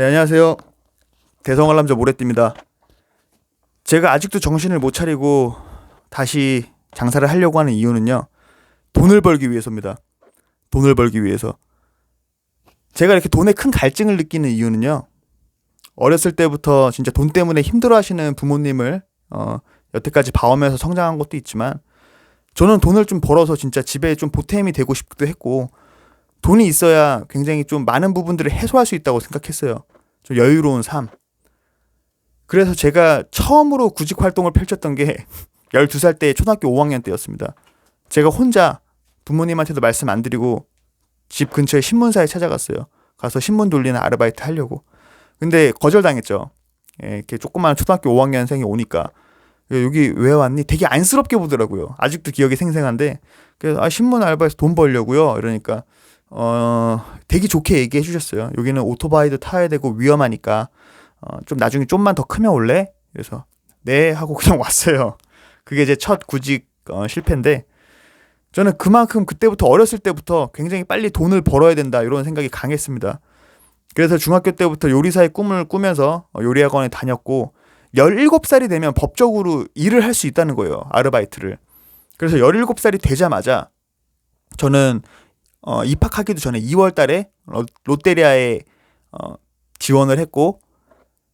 네, 안녕하세요. 대성할 남자 모래띠입니다. 제가 아직도 정신을 못 차리고 다시 장사를 하려고 하는 이유는요. 돈을 벌기 위해서입니다. 돈을 벌기 위해서. 제가 이렇게 돈에 큰 갈증을 느끼는 이유는요. 어렸을 때부터 진짜 돈 때문에 힘들어 하시는 부모님을 어, 여태까지 봐오면서 성장한 것도 있지만 저는 돈을 좀 벌어서 진짜 집에 좀 보탬이 되고 싶기도 했고 돈이 있어야 굉장히 좀 많은 부분들을 해소할 수 있다고 생각했어요. 좀 여유로운 삶. 그래서 제가 처음으로 구직 활동을 펼쳤던 게 12살 때 초등학교 5학년 때였습니다. 제가 혼자 부모님한테도 말씀 안 드리고 집 근처에 신문사에 찾아갔어요. 가서 신문 돌리는 아르바이트 하려고. 근데 거절당했죠. 예, 이렇게 조그마한 초등학교 5학년생이 오니까 여기 왜 왔니? 되게 안쓰럽게 보더라고요. 아직도 기억이 생생한데 그래서 아 신문 알바에서 돈 벌려고요. 이러니까 어 되게 좋게 얘기해 주셨어요. 여기는 오토바이도 타야 되고 위험하니까 어, 좀 나중에 좀만 더 크면 올래? 그래서 네 하고 그냥 왔어요. 그게 제 첫 구직 어, 실패인데 저는 그만큼 그때부터 어렸을 때부터 굉장히 빨리 돈을 벌어야 된다 이런 생각이 강했습니다. 그래서 중학교 때부터 요리사의 꿈을 꾸면서 어, 요리학원에 다녔고 17살이 되면 법적으로 일을 할 수 있다는 거예요. 아르바이트를. 그래서 17살이 되자마자 저는 어, 입학하기도 전에 2월 달에 롯데리아에 어, 지원을 했고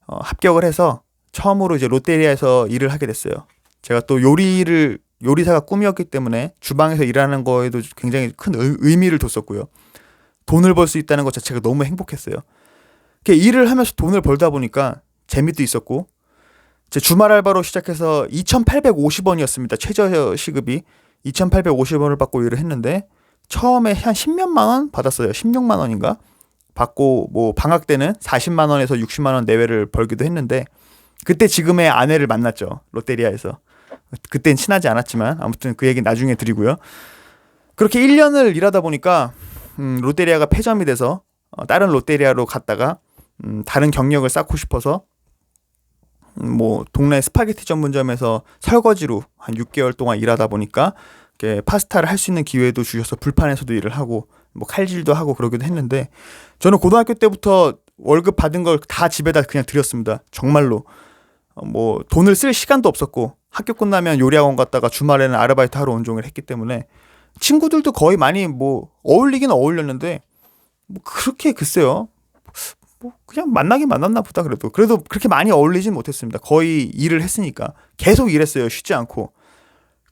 어, 합격을 해서 처음으로 이제 롯데리아에서 일을 하게 됐어요. 제가 또 요리를 요리사가 꿈이었기 때문에 주방에서 일하는 거에도 굉장히 큰 의미를 뒀었고요. 돈을 벌 수 있다는 것 자체가 너무 행복했어요. 일을 하면서 돈을 벌다 보니까 재미도 있었고 제 주말 알바로 시작해서 2,850원이었습니다. 최저 시급이 2,850원을 받고 일을 했는데 처음에 한 10몇만 원 받았어요. 16만 원인가? 받고 뭐 방학 때는 40만 원에서 60만 원 내외를 벌기도 했는데 그때 지금의 아내를 만났죠. 롯데리아에서. 그땐 친하지 않았지만 아무튼 그 얘기 나중에 드리고요. 그렇게 1년을 일하다 보니까 음, 롯데리아가 폐점이 돼서 어, 다른 롯데리아로 갔다가 음, 다른 경력을 쌓고 싶어서 음, 뭐 동네 스파게티 전문점에서 설거지로 한 6개월 동안 일하다 보니까 파스타를 할 수 있는 기회도 주셔서 불판에서도 일을 하고 뭐 칼질도 하고 그러기도 했는데 저는 고등학교 때부터 월급 받은 걸 다 집에다 그냥 드렸습니다. 정말로 어, 뭐 돈을 쓸 시간도 없었고 학교 끝나면 요리학원 갔다가 주말에는 아르바이트 하러 온종일 했기 때문에 친구들도 거의 많이 뭐 어울리긴 어울렸는데 뭐 그렇게 글쎄요 뭐 그냥 만나긴 만났나 보다 그래도 그래도 그렇게 많이 어울리진 못했습니다. 거의 일을 했으니까 계속 일했어요. 쉬지 않고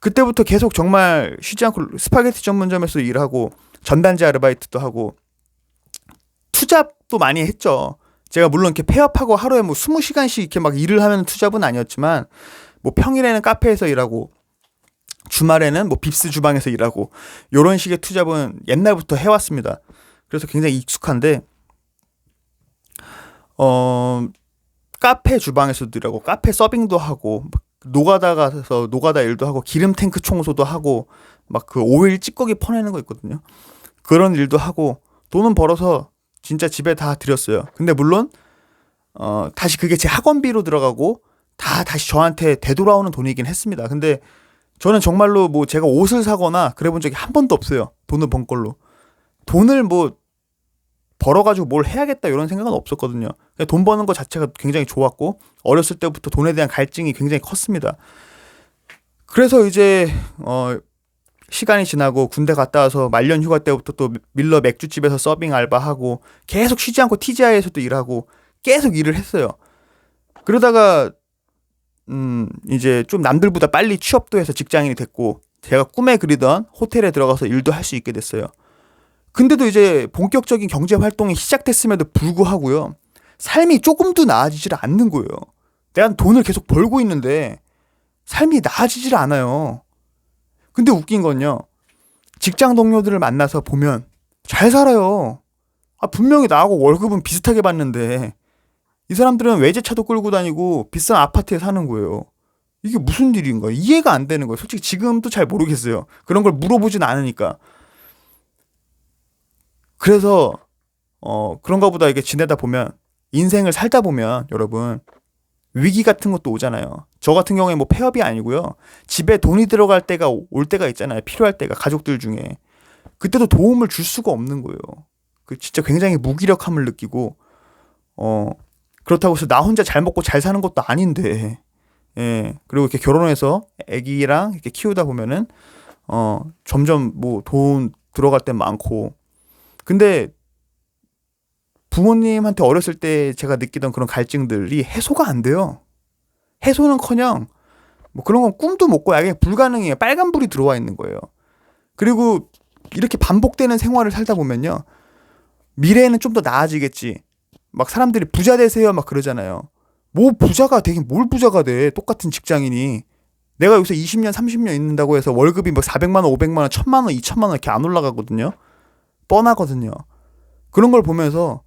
그때부터 계속 정말 쉬지 않고 스파게티 전문점에서 일하고 전단지 아르바이트도 하고 투잡도 많이 했죠. 제가 물론 이렇게 폐업하고 하루에 뭐 20시간씩 이렇게 막 일을 하면 투잡은 아니었지만 뭐 평일에는 카페에서 일하고 주말에는 뭐 빕스 주방에서 일하고 요런 식의 투잡은 옛날부터 해왔습니다. 그래서 굉장히 익숙한데 어 카페 주방에서도 일하고 카페 서빙도 하고 노가다 가서 노가다 일도 하고 기름 탱크 청소도 하고 막 그 오일 찌꺼기 퍼내는 거 있거든요. 그런 일도 하고 돈은 벌어서 진짜 집에 다 드렸어요. 근데 물론 어 다시 그게 제 학원비로 들어가고 다 다시 저한테 되돌아오는 돈이긴 했습니다. 근데 저는 정말로 뭐 제가 옷을 사거나 그래 본 적이 한 번도 없어요. 돈을 번 걸로. 돈을 뭐 벌어가지고 뭘 해야겠다 이런 생각은 없었거든요. 돈 버는 것 자체가 굉장히 좋았고 어렸을 때부터 돈에 대한 갈증이 굉장히 컸습니다. 그래서 이제 어 시간이 지나고 군대 갔다 와서 말년 휴가 때부터 또 밀러 맥주집에서 서빙 알바하고 계속 쉬지 않고 TGI에서도 일하고 계속 일을 했어요. 그러다가 음 이제 좀 남들보다 빨리 취업도 해서 직장인이 됐고 제가 꿈에 그리던 호텔에 들어가서 일도 할 수 있게 됐어요. 근데도 이제 본격적인 경제 활동이 시작됐음에도 불구하고요. 삶이 조금도 나아지질 않는 거예요. 내가 돈을 계속 벌고 있는데 삶이 나아지질 않아요. 근데 웃긴 건요. 직장 동료들을 만나서 보면 잘 살아요. 아, 분명히 나하고 월급은 비슷하게 받는데 이 사람들은 외제차도 끌고 다니고 비싼 아파트에 사는 거예요. 이게 무슨 일인가? 이해가 안 되는 거예요. 솔직히 지금도 잘 모르겠어요. 그런 걸 물어보진 않으니까. 그래서 어 그런가 보다 이게 지내다 보면 인생을 살다 보면 여러분 위기 같은 것도 오잖아요. 저 같은 경우에 뭐 폐업이 아니고요. 집에 돈이 들어갈 때가 올 때가 있잖아요. 필요할 때가 가족들 중에 그때도 도움을 줄 수가 없는 거예요. 그 진짜 굉장히 무기력함을 느끼고 어 그렇다고 해서 나 혼자 잘 먹고 잘 사는 것도 아닌데 예 그리고 이렇게 결혼해서 아기랑 이렇게 키우다 보면은 어 점점 뭐 돈 들어갈 때 많고 근데 부모님한테 어렸을 때 제가 느끼던 그런 갈증들이 해소가 안 돼요 해소는커녕 뭐 그런 건 꿈도 못 아예 불가능해요 빨간 불이 들어와 있는 거예요 그리고 이렇게 반복되는 생활을 살다 보면요 미래에는 좀 더 나아지겠지 막 사람들이 부자 되세요 막 그러잖아요. 뭐 부자가 되긴 뭘 부자가 돼. 똑같은 직장인이. 내가 여기서 20년, 30년 있는다고 해서 월급이 뭐 400만 원, 500만 원, 1000만 원, 2천만 원 이렇게 안 올라가거든요. 뻔하거든요. 그런 걸 보면서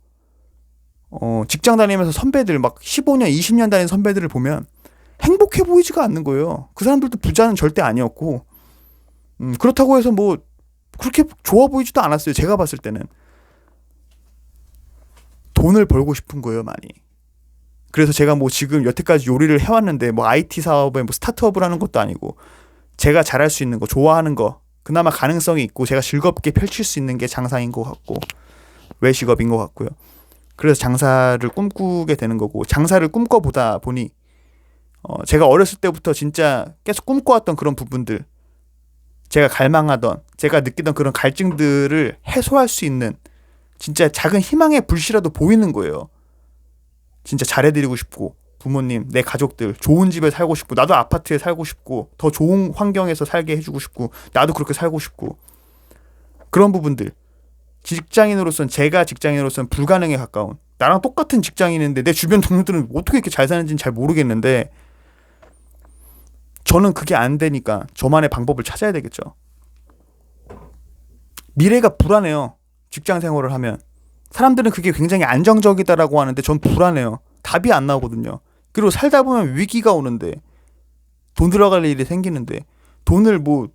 어, 직장 다니면서 선배들 막 15년, 20년 다닌 선배들을 보면 행복해 보이지가 않는 거예요. 그 사람들도 부자는 절대 아니었고 음, 그렇다고 해서 뭐 그렇게 좋아 보이지도 않았어요. 제가 봤을 때는. 돈을 벌고 싶은 거예요, 많이. 그래서 제가 뭐 지금 여태까지 요리를 해왔는데 뭐 IT 사업에 뭐 스타트업을 하는 것도 아니고 제가 잘할 수 있는 거, 좋아하는 거, 그나마 가능성이 있고 제가 즐겁게 펼칠 수 있는 게 장사인 것 같고 외식업인 것 같고요. 그래서 장사를 꿈꾸게 되는 거고 장사를 꿈꿔보다 보니 어 제가 어렸을 때부터 진짜 계속 꿈꿔왔던 그런 부분들 제가 갈망하던 제가 느끼던 그런 갈증들을 해소할 수 있는 진짜 작은 희망의 불씨라도 보이는 거예요. 진짜 잘해드리고 싶고 부모님, 내 가족들 좋은 집에 살고 싶고 나도 아파트에 살고 싶고 더 좋은 환경에서 살게 해주고 싶고 나도 그렇게 살고 싶고 그런 부분들 직장인으로서는 제가 직장인으로서는 불가능에 가까운 나랑 똑같은 직장인인데 내 주변 동료들은 어떻게 이렇게 잘 사는지는 잘 모르겠는데 저는 그게 안 되니까 저만의 방법을 찾아야 되겠죠. 미래가 불안해요. 직장 생활을 하면 사람들은 그게 굉장히 안정적이다라고 하는데 전 불안해요. 답이 안 나오거든요. 그리고 살다 보면 위기가 오는데 돈 들어갈 일이 생기는데 돈을 뭐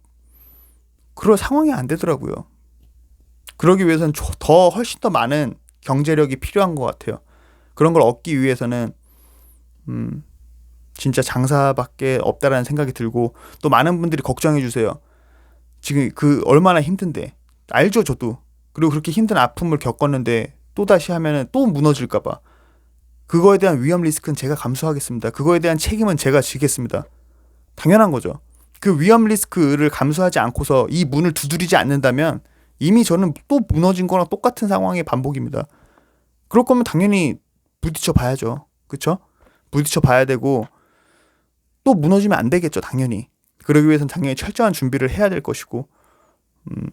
그럴 상황이 안 되더라고요. 그러기 위해서는 더 훨씬 더 많은 경제력이 필요한 것 같아요. 그런 걸 얻기 위해서는 음 진짜 장사밖에 없다라는 생각이 들고 또 많은 분들이 걱정해 주세요. 지금 그 얼마나 힘든데 알죠 저도 그리고 그렇게 힘든 아픔을 겪었는데 또 다시 하면은 또 무너질까봐 그거에 대한 위험 리스크는 제가 감수하겠습니다. 그거에 대한 책임은 제가 지겠습니다. 당연한 거죠. 그 위험 리스크를 감수하지 않고서 이 문을 두드리지 않는다면 이미 저는 또 무너진 거랑 똑같은 상황의 반복입니다. 그럴 거면 당연히 부딪혀 봐야죠. 그쵸? 부딪혀 봐야 되고 또 무너지면 안 되겠죠. 당연히. 그러기 위해서는 당연히 철저한 준비를 해야 될 것이고 음,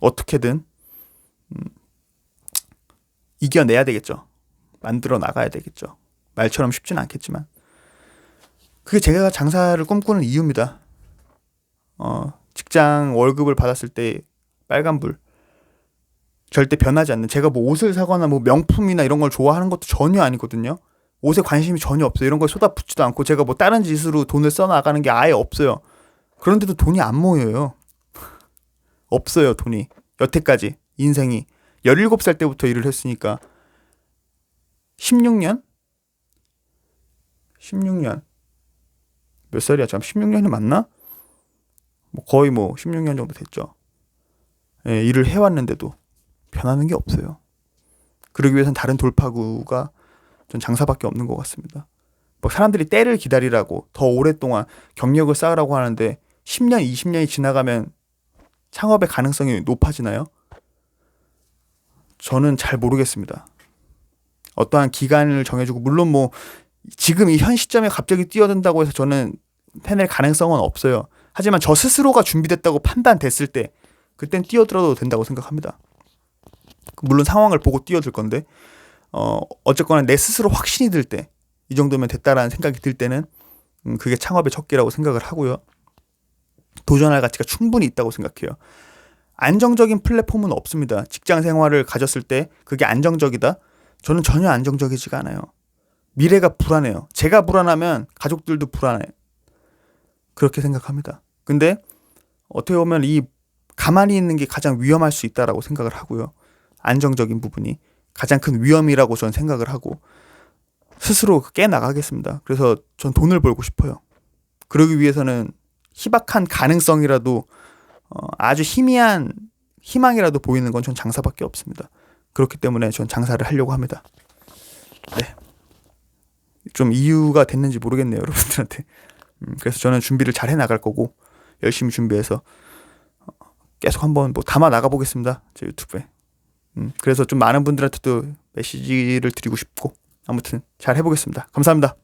어떻게든 음, 이겨내야 되겠죠. 만들어 나가야 되겠죠. 말처럼 쉽진 않겠지만. 그게 제가 장사를 꿈꾸는 이유입니다. 어, 직장 월급을 받았을 때 빨간불. 절대 변하지 않는. 제가 뭐 옷을 사거나 뭐 명품이나 이런 걸 좋아하는 것도 전혀 아니거든요. 옷에 관심이 전혀 없어요. 이런 걸 쏟아붓지도 않고 제가 뭐 다른 짓으로 돈을 써나가는 게 아예 없어요. 그런데도 돈이 안 모여요. 없어요, 돈이. 여태까지. 인생이 17살 때부터 일을 했으니까 16년? 16년. 몇 살이야? 참 16년이 맞나? 뭐 거의 뭐 16년 정도 됐죠. 예, 일을 해왔는데도 변하는 게 없어요. 그러기 위해선 다른 돌파구가 전 장사밖에 없는 것 같습니다. 뭐 사람들이 때를 기다리라고 더 오랫동안 경력을 쌓으라고 하는데 10년, 20년이 지나가면 창업의 가능성이 높아지나요? 저는 잘 모르겠습니다. 어떠한 기간을 정해주고 물론 뭐 지금 이 현 시점에 갑자기 뛰어든다고 해서 저는 해낼 가능성은 없어요. 하지만 저 스스로가 준비됐다고 판단됐을 때 그땐 뛰어들어도 된다고 생각합니다. 물론 상황을 보고 뛰어들 건데 어 어쨌거나 내 스스로 확신이 들 때 이 정도면 됐다라는 생각이 들 때는 음, 그게 창업의 적기라고 생각을 하고요. 도전할 가치가 충분히 있다고 생각해요. 안정적인 플랫폼은 없습니다. 직장 생활을 가졌을 때 그게 안정적이다? 저는 전혀 안정적이지가 않아요. 미래가 불안해요. 제가 불안하면 가족들도 불안해. 그렇게 생각합니다. 근데 어떻게 보면 이 가만히 있는 게 가장 위험할 수 있다라고 생각을 하고요. 안정적인 부분이 가장 큰 위험이라고 저는 생각을 하고 스스로 깨 나가겠습니다. 그래서 전 돈을 벌고 싶어요. 그러기 위해서는 희박한 가능성이라도 어, 아주 희미한 희망이라도 보이는 건 전 장사밖에 없습니다. 그렇기 때문에 전 장사를 하려고 합니다. 좀 이유가 됐는지 모르겠네요, 여러분들한테. 음, 그래서 저는 준비를 잘 해 나갈 거고 열심히 준비해서 어, 계속 한번 뭐 담아 나가 보겠습니다. 제 유튜브에. 음, 그래서 좀 많은 분들한테도 메시지를 드리고 싶고 아무튼 잘 해보겠습니다. 감사합니다.